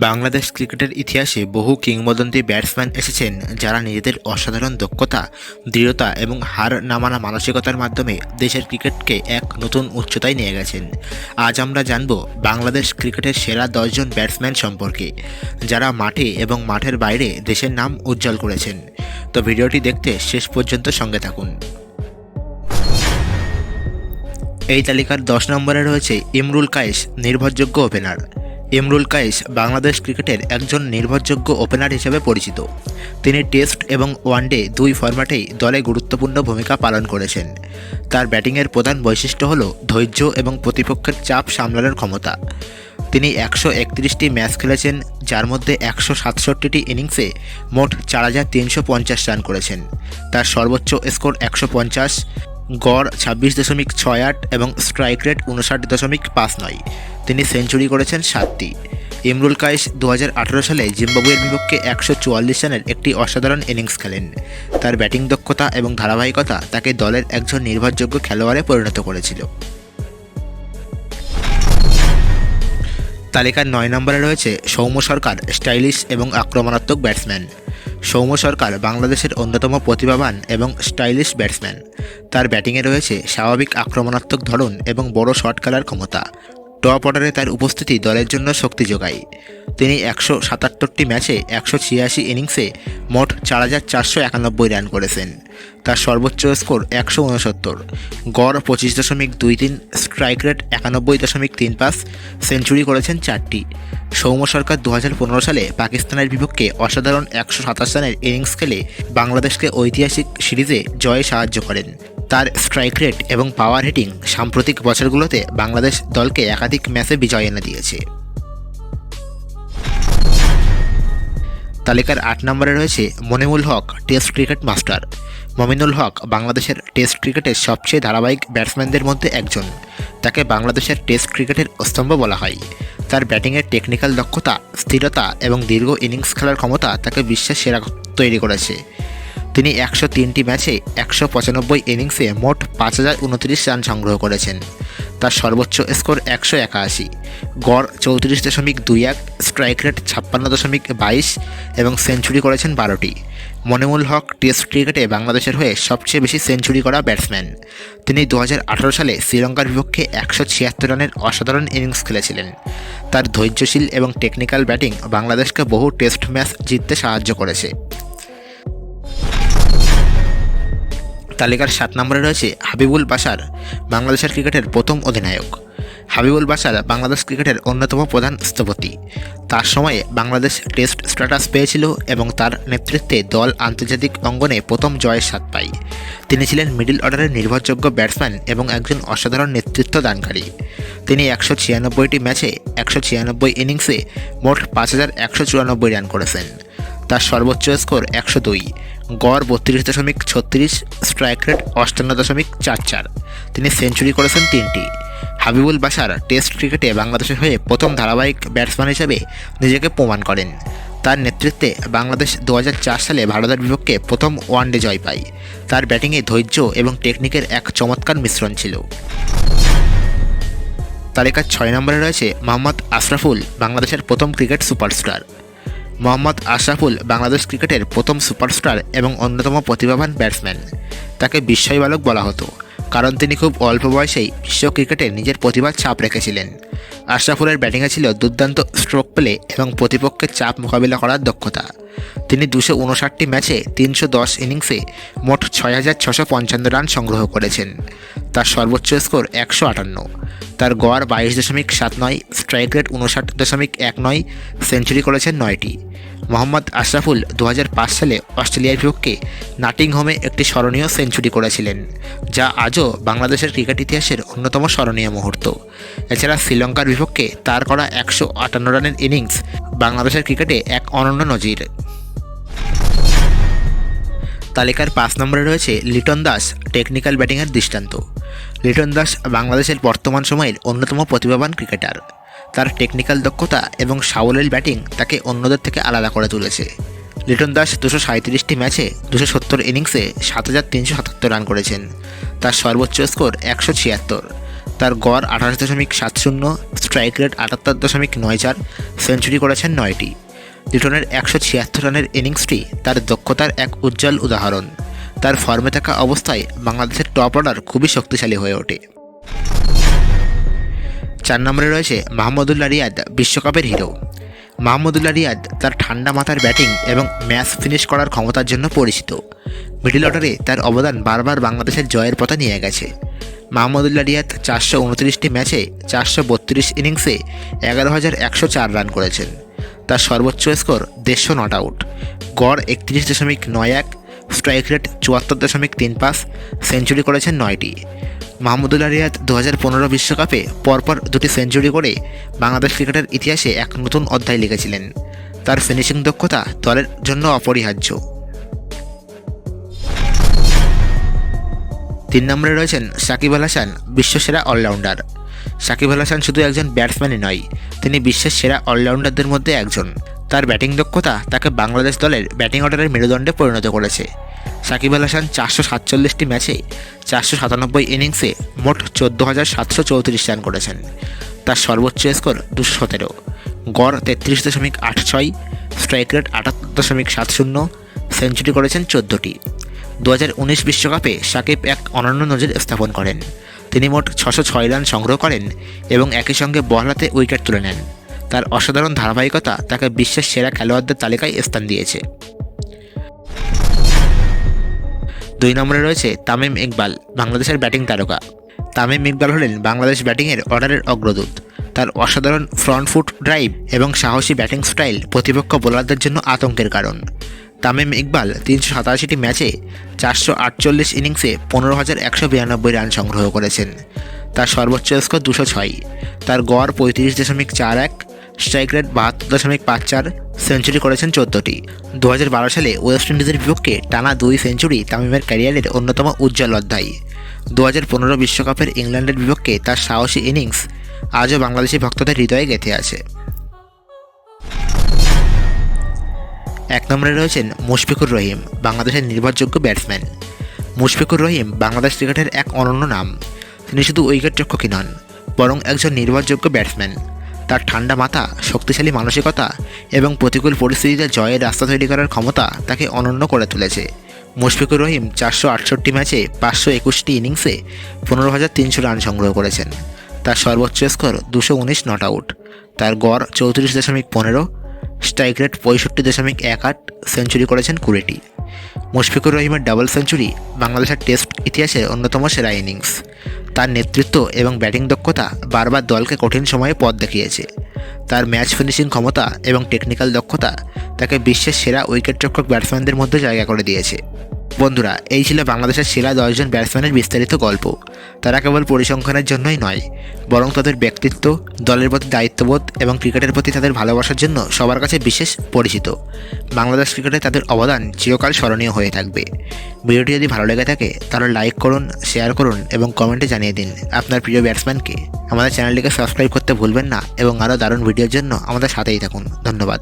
বাংলাদেশ ক্রিকেটের ইতিহাসে বহু কিংবদন্তি ব্যাটসম্যান এসেছেন যারা নিজেদের অসাধারণ দক্ষতা, দৃঢ়তা এবং হার নামানা মানসিকতার মাধ্যমে দেশের ক্রিকেটকে এক নতুন উচ্চতায় নিয়ে গেছেন। আজ আমরা জানব বাংলাদেশ ক্রিকেটের সেরা দশজন ব্যাটসম্যান সম্পর্কে, যারা মাঠে এবং মাঠের বাইরে দেশের নাম উজ্জ্বল করেছেন। তো ভিডিওটি দেখতে শেষ পর্যন্ত সঙ্গে থাকুন। এই তালিকার দশ নম্বরে রয়েছে ইমরুল কায়েস, নির্ভরযোগ্য ওপেনার। ইমরুল কায়েস বাংলাদেশ ক্রিকেটের একজন নির্ভরযোগ্য ওপেনার হিসেবে পরিচিত। তিনি টেস্ট এবং ওয়ানডে দুই ফরম্যাটেই দলে গুরুত্বপূর্ণ ভূমিকা পালন করেছেন। তার ব্যাটিংয়ের প্রধান বৈশিষ্ট্য হল ধৈর্য এবং প্রতিপক্ষের চাপ সামলানোর ক্ষমতা। তিনি একশো একত্রিশটি ম্যাচ খেলেছেন, যার মধ্যে একশো সাতষট্টিটি ইনিংসে মোট চার হাজার তিনশো পঞ্চাশ রান করেছেন। তার সর্বোচ্চ স্কোর একশো পঞ্চাশ, গড় ছাব্বিশ দশমিক ছয় আট এবং স্ট্রাইক রেট উনষাট দশমিক পাঁচ নয়। তিনি সেঞ্চুরি করেছেন সাতটি। ইমরুল কায়েস দু হাজার আঠারো সালে জিম্বাবুয়ের বিপক্ষে একশো চুয়াল্লিশ রানের একটি অসাধারণ ইনিংস খেলেন। তার ব্যাটিং দক্ষতা এবং ধারাবাহিকতা তাকে দলের একজন নির্ভরযোগ্য খেলোয়াড়ে পরিণত করেছিল। তালিকার নয় নম্বরে রয়েছে সৌম্য সরকার, স্টাইলিশ এবং আক্রমণাত্মক ব্যাটসম্যান। সৌম্য সরকার বাংলাদেশের অন্যতম প্রতিভাবান এবং স্টাইলিশ ব্যাটসম্যান। তার ব্যাটিংয়ে রয়েছে স্বাভাবিক আক্রমণাত্মক ধরন এবং বড় শট খেলার ক্ষমতা। টপ অর্ডারে তার উপস্থিতি দলের জন্য শক্তি যোগায়। তিনি একশো সাতাত্তরটি ম্যাচে একশো ছিয়াশি ইনিংসে মোট চার হাজার চারশো একানব্বই রান করেছেন। তার সর্বোচ্চ স্কোর একশো উনসত্তর। গড় পঁচিশ দশমিক দুই তিন, স্ট্রাইক রেট একানব্বই দশমিক তিন পাঁচ, সেঞ্চুরি করেছেন চারটি। সৌম্য সরকার দু হাজার পনেরো সালে পাকিস্তানের বিপক্ষে অসাধারণ একশো সাতাশ রানের ইনিংস খেলে বাংলাদেশকে ঐতিহাসিক সিরিজে জয়ে সাহায্য করেন। তার স্ট্রাইক রেট এবং পাওয়ার হিটিং সাম্প্রতিক বছরগুলোতে বাংলাদেশ দলকে একাধিক ম্যাচে বিজয় এনে দিয়েছে। তালিকার আট নম্বরে রয়েছে Monimul Haque, test cricket master. Mominul Haque বাংলাদেশের টেস্ট ক্রিকেটের সবচেয়ে ধারাবাহিক ব্যাটসম্যানদের মধ্যে একজন। তাকে বাংলাদেশের টেস্ট ক্রিকেটের স্তম্ভ বলা হয়। তার ব্যাটিংয়ের টেকনিক্যাল দক্ষতা, স্থিরতা এবং দীর্ঘ ইনিংস খেলার ক্ষমতা তাকে বিশ্বের সেরা তৈরি করেছে। তিনি একশো তিনটি ম্যাচে একশো পঁচানব্বই ইনিংসে মোট পাঁচ হাজার উনত্রিশ রান সংগ্রহ করেছেন। তার সর্বোচ্চ স্কোর একশো একাশি। গড় চৌত্রিশ দশমিক দুই এক, স্ট্রাইক রেট ছাপ্পান্ন দশমিক বাইশ এবং সেঞ্চুরি করেছেন বারোটি। মনিমুল হক টেস্ট ক্রিকেটে বাংলাদেশের হয়ে সবচেয়ে বেশি সেঞ্চুরি করা ব্যাটসম্যান। তিনি দু হাজার আঠেরো সালে শ্রীলঙ্কার বিপক্ষে একশো ছিয়াত্তর রানের অসাধারণ ইনিংস খেলেছিলেন। তার ধৈর্যশীল এবং টেকনিক্যাল ব্যাটিং বাংলাদেশকে বহু টেস্ট ম্যাচ জিততে সাহায্য করেছে। তালিকার সাত নম্বরে রয়েছে হাবিবুল বাসার বাংলাদেশের ক্রিকেটের প্রথম অধিনায়ক। হাবিবুল বাসার বাংলাদেশ ক্রিকেটের অন্যতম প্রধান স্থপতি। তার সময়ে বাংলাদেশ টেস্ট স্ট্যাটাস পেয়েছিল এবং তার নেতৃত্বে দল আন্তর্জাতিক অঙ্গনে প্রথম জয়ের স্বাদ পায় তিনি ছিলেন মিডল অর্ডারের নির্ভরযোগ্য ব্যাটসম্যান এবং একজন অসাধারণ নেতৃত্ব দানকারী। তিনি একশো ছিয়ানব্বইটি ম্যাচে একশো ছিয়ানব্বই ইনিংসে মোট পাঁচ হাজার একশো চুরানব্বই রান করেছেন। তার সর্বোচ্চ স্কোর একশো দুই। গড় বত্রিশ দশমিক ছত্রিশ স্ট্রাইক রেট অষ্টান্ন দশমিক চার চার। তিনি সেঞ্চুরি করেছেন তিনটি। হাবিবুল বাসার টেস্ট ক্রিকেটে বাংলাদেশের হয়ে প্রথম ধারাবাহিক ব্যাটসম্যান হিসেবে নিজেকে প্রমাণ করেন। তার নেতৃত্বে বাংলাদেশ দু হাজার চার সালে ভারতের বিপক্ষে প্রথম ওয়ানডে জয় পায়। তার ব্যাটিংয়ে ধৈর্য এবং টেকনিকের এক চমৎকার মিশ্রণ ছিল। তালিকার ছয় নম্বরে রয়েছে মোহাম্মদ আশরাফুল, বাংলাদেশের প্রথম ক্রিকেট সুপারস্টার মোহাম্মদ আশরাফুল বাংলাদেশ ক্রিকেটের প্রথম সুপারস্টার এবং অন্যতম প্রতিভাবান ব্যাটসম্যান। তাকে বিস্ময় বালক বলা হতো। কারণ তিনি খুব অল্প বয়সেই বিশ্ব ক্রিকেটে নিজের প্রতিভার ছাপ রেখেছিলেন। আশরাফুলের ব্যাটিংয়ে ছিল দুর্দান্ত স্ট্রোক প্লে এবং প্রতিপক্ষের চাপ মোকাবিলা করার দক্ষতা। তিনি দুশো উনষাটটি ম্যাচে তিনশো দশ ইনিংসে মোট ছয় হাজার ছশো পঞ্চান্ন রান সংগ্রহ করেছেন। তার সর্বোচ্চ স্কোর একশো আটান্ন। তার গড় বাইশ দশমিক সাত নয়, স্ট্রাইক রেট উনষাট দশমিক এক নয়, সেঞ্চুরি করেছেন নয়টি। মোহাম্মদ আশরাফুল দু হাজার পাঁচ সালে অস্ট্রেলিয়ার বিপক্ষে নাটিংহোমে একটি স্মরণীয় সেঞ্চুরি করেছিলেন, যা আজও বাংলাদেশের ক্রিকেট ইতিহাসের অন্যতম স্মরণীয় মুহূর্ত। এছাড়া শ্রীলঙ্কার বিপক্ষে তার করা একশো আটান্ন রানের ইনিংস বাংলাদেশের ক্রিকেটে এক অনন্য নজির। তালিকার পাঁচ নম্বরে রয়েছে লিটন দাস, টেকনিক্যাল ব্যাটিংয়ের দৃষ্টান্ত। লিটন দাস বাংলাদেশের বর্তমান সময়ের অন্যতম প্রতিভাবান ক্রিকেটার। তার টেকনিক্যাল দক্ষতা এবং সাবলীল ব্যাটিং তাকে অন্যদের থেকে আলাদা করে তুলেছে। লিটন দাস দুশো সাঁত্রিশটি ম্যাচে দুশো সত্তর ইনিংসে সাত হাজার তিনশো সাতাত্তর রান করেছেন। তার সর্বোচ্চ স্কোর একশো ছিয়াত্তর। তার গড় আঠাশ দশমিক সাত শূন্য স্ট্রাইক রেট আটাত্তর দশমিক নয় চার সেঞ্চুরি করেছেন নয়টি। লিটনের একশো ছিয়াত্তর রানের ইনিংসটি তার দক্ষতার এক উজ্জ্বল উদাহরণ। তার ফর্মে থাকা অবস্থায় বাংলাদেশের টপ অর্ডার খুবই শক্তিশালী হয়ে ওঠে। চার নম্বরে রয়েছে মাহমুদুল্লাহ রিয়াদ বিশ্বকাপের হিরো মাহমুদুল্লাহ রিয়াদ তার ঠান্ডা মাথার ব্যাটিং এবং ম্যাচ ফিনিশ করার ক্ষমতার জন্য পরিচিত। মিডল অর্ডারে তার অবদান বারবার বাংলাদেশের জয়ের পথে নিয়ে গেছে। মাহমুদুল্লাহ রিয়াদ চারশো উনত্রিশটি ম্যাচে চারশো বত্রিশ ইনিংসে এগারো হাজার একশো চার রান করেছেন। তার সর্বোচ্চ স্কোর দেড়শো নট আউট। গড় একত্রিশ দশমিক নয় এক স্ট্রাইক রেট চুয়াত্তর দশমিক তিন পাঁচ সেঞ্চুরি করেছেন নয়টি। মাহমুদুল্লাহ রিয়াদ দু হাজার বিশ্বকাপে পরপর দুটি সেঞ্চুরি করে বাংলাদেশ ক্রিকেটের ইতিহাসে এক নতুন অধ্যায় লিখেছিলেন। তার ফিনিশিং দক্ষতা দলের জন্য অপরিহার্য। তিন নম্বরে রয়েছেন সাকিব আল হাসান, বিশ্বসেরা অলরাউন্ডার সাকিব আল হাসান শুধু একজন ব্যাটসম্যানই নয়, তিনি বিশ্বের সেরা অলরাউন্ডারদের মধ্যে একজন। তার ব্যাটিং দক্ষতা তাকে বাংলাদেশ দলের ব্যাটিং অর্ডারের মেরুদণ্ডে পরিণত করেছে। সাকিব আল হাসান চারশো সাতচল্লিশটি ম্যাচে চারশো সাতানব্বই ইনিংসে মোট চোদ্দ হাজার সাতশো চৌত্রিশ রান করেছেন। তার সর্বোচ্চ স্কোর দুশো সতেরো। গড় তেত্রিশ দশমিক আট ছয়, স্ট্রাইক রেট আটাত্তর দশমিক সাত শূন্য, সেঞ্চুরি করেছেন চোদ্দোটি। দু হাজার উনিশ বিশ্বকাপে সাকিব এক অনন্য নজির স্থাপন করেন। তিনি মোট ছশো ছয় রান সংগ্রহ করেন এবং একই সঙ্গে বল হাতে উইকেট তুলে নেন। তার অসাধারণ ধারাবাহিকতা তাকে বিশ্বের সেরা খেলোয়াড়দের তালিকায় স্থান দিয়েছে। দুই নম্বরে রয়েছে তামিম ইকবাল, বাংলাদেশের ব্যাটিং তারকা। তামিম ইকবাল হলেন বাংলাদেশ ব্যাটিংয়ের অর্ডারের অগ্রদূত। তার অসাধারণ ফ্রন্ট ফুট ড্রাইভ এবং সাহসী ব্যাটিং স্টাইল প্রতিপক্ষ বোলারদের জন্য আতঙ্কের কারণ। তামিম ইকবাল তিনশো সাতাশিটি ম্যাচে চারশো আটচল্লিশ ইনিংসে পনেরো হাজার একশো বিরানব্বই রান সংগ্রহ করেছেন। তার সর্বোচ্চ স্কোর দুশো ছয়। তার গড় পঁয়ত্রিশ দশমিক চার এক স্ট্রাইক রেট বাহাত্তর দশমিক পাঁচ চার সেঞ্চুরি করেছেন চোদ্দোটি। দু সালে ওয়েস্ট ইন্ডিজের বিপক্ষে টানা দুই সেঞ্চুরি তামিমের ক্যারিয়ারের অন্যতম উজ্জ্বল অধ্যায়। দু হাজার পনেরো বিশ্বকাপের ইংল্যান্ডের বিপক্ষে তার সাহসী ইনিংস আজও বাংলাদেশি ভক্তদের হৃদয়ে গেঁথে আছে। এক নম্বরে রয়েছেন মুশফিকুর রহিম, বাংলাদেশের নির্ভরযোগ্য ব্যাটসম্যান। মুশফিকুর রহিম বাংলাদেশ ক্রিকেটের এক অনন্য নাম। তিনি শুধু উইকেট রক্ষকই নন, বরং একজন নির্ভরযোগ্য ব্যাটসম্যান। তার ঠান্ডা মাথা, শক্তিশালী মানসিকতা এবং প্রতিকূল পরিস্থিতিতে জয়ের রাস্তা তৈরি করার ক্ষমতা তাকে অনন্য করে তুলেছে। মুশফিকুর রহিম চারশো আটষট্টি ম্যাচে পাঁচশো একুশটি ইনিংসে পনেরো হাজার তিনশো রান সংগ্রহ করেছেন। তার সর্বোচ্চ স্কোর দুশো উনিশ নট আউট। তার গড় চৌত্রিশ দশমিক পনেরো, স্ট্রাইক রেট পঁয়ষট্টি দশমিক এক আট সেঞ্চুরি করেছেন কুড়িটি। মুশফিকুর রহিমের ডাবল সেঞ্চুরি বাংলাদেশের টেস্ট ইতিহাসের অন্যতম সেরা ইনিংস। তার নেতৃত্ব এবং ব্যাটিং দক্ষতা বারবার দলকে কঠিন সময়ে পথ দেখিয়েছে। তার ম্যাচ ফিনিশিং ক্ষমতা এবং টেকনিক্যাল দক্ষতা তাকে বিশ্বের সেরা উইকেট উইকেটরক্ষক ব্যাটসম্যানদের মধ্যে জায়গা করে দিয়েছে। বন্ধুরা, এই ছিল বাংলাদেশের সেরা দশজন ব্যাটসম্যানের বিস্তারিত গল্প। তারা কেবল পরিসংখ্যানের জন্যই নয়, বরং তাদের ব্যক্তিত্ব, দলের প্রতি দায়িত্ববোধ এবং ক্রিকেটের প্রতি তাদের ভালোবাসার জন্য সবার কাছে বিশেষ পরিচিত। বাংলাদেশ ক্রিকেটে তাদের অবদান চিরকাল স্মরণীয় হয়ে থাকবে। ভিডিওটি যদি ভালো লেগে থাকে, তাহলে লাইক করুন, শেয়ার করুন এবং কমেন্টে জানিয়ে দিন আপনার প্রিয় ব্যাটসম্যানকে। আমাদের চ্যানেলটিকে সাবস্ক্রাইব করতে ভুলবেন না এবং আরও দারুণ ভিডিওর জন্য আমাদের সাথেই থাকুন। ধন্যবাদ।